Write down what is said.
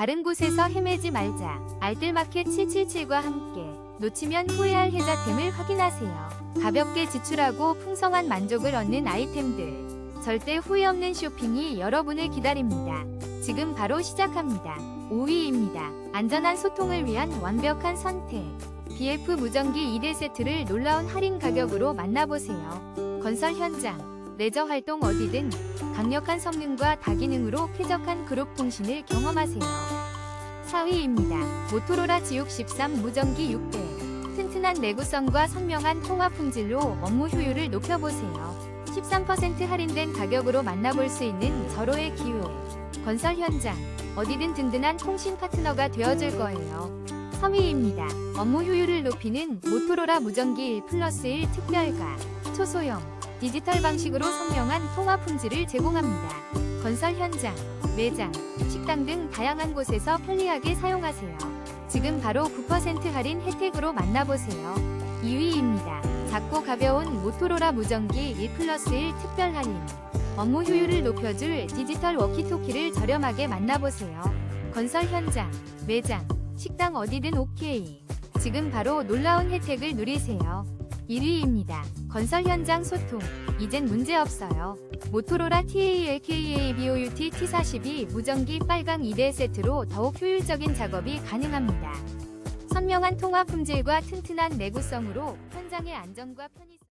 다른 곳에서 헤매지 말자. 알뜰마켓 777과 함께 놓치면 후회할 혜자템을 확인하세요. 가볍게 지출하고 풍성한 만족을 얻는 아이템들. 절대 후회 없는 쇼핑이 여러분을 기다립니다. 지금 바로 시작합니다. 5위입니다. 안전한 소통을 위한 완벽한 선택. BF 무전기 2대 세트를 놀라운 할인 가격으로 만나보세요. 건설 현장, 레저 활동 어디든 강력한 성능과 다기능으로 쾌적한 그룹 통신을 경험하세요. 4위입니다. 모토로라 지옥13 무전기 6대. 튼튼한 내구성과 선명한 통화 품질로 업무 효율을 높여보세요. 13% 할인된 가격으로 만나볼 수 있는 절호의 기회. 건설 현장, 어디든 든든한 통신 파트너가 되어줄 거예요. 3위입니다. 업무 효율을 높이는 모토로라 무전기 1 플러스 1 특별가. 초소형, 디지털 방식으로 선명한 통화 품질을 제공합니다. 건설 현장, 매장, 식당 등 다양한 곳에서 편리하게 사용하세요. 지금 바로 9% 할인 혜택으로 만나보세요. 2위입니다. 작고 가벼운 모토로라 무전기 1 플러스 1 특별 할인. 업무 효율을 높여줄 디지털 워키토키를 저렴하게 만나보세요. 건설 현장, 매장, 식당 어디든 오케이. 지금 바로 놀라운 혜택을 누리세요. 1위입니다. 건설 현장 소통. 이젠 문제 없어요. 모토로라 TALKABOUT T42 무전기 빨강 2대 세트로 더욱 효율적인 작업이 가능합니다. 선명한 통화 품질과 튼튼한 내구성으로 현장의 안전과 편의성